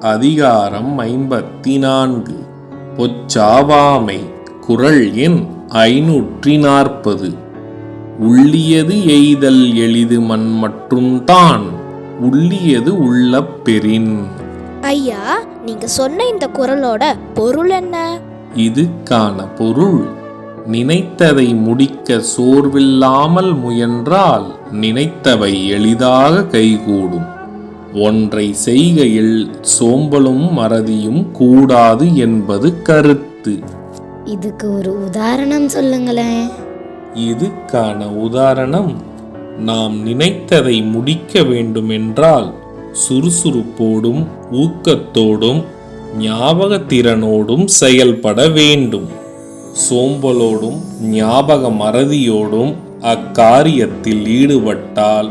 அதிகாரம் ஐம்பத்தி நான்கு பொச்சாவாமை குரல் எண் ஐநூற்றி நாற்பது உள்ளியது எய்தல் எளிது மண் மற்றும் தான் உள்ளியது உள்ள பெறின். ஐயா நீங்க சொன்ன இந்த குரலோட பொருள் என்ன? இதுக்கான பொருள். நினைத்ததை முடிக்க சோர்வில்லாமல் முயன்றால் நினைத்தவை எளிதாக கைகூடும். ஒன்றை செய்கையில் சோம்பலும் மறதியும் கூடாது என்பது கருத்து. இதுக்கு ஒரு உதாரணம் சொல்லுங்களேன். இதுக்கான உதாரணம் நாம் நினைத்ததை முடிக்க வேண்டுமென்றால் சுறுசுறுப்போடும் ஊக்கத்தோடும் ஞாபகத்திறனோடும் செயல்பட வேண்டும். சோம்பலோடும் ஞாபக மறதியோடும் அக்காரியத்தில் ஈடுபட்டால்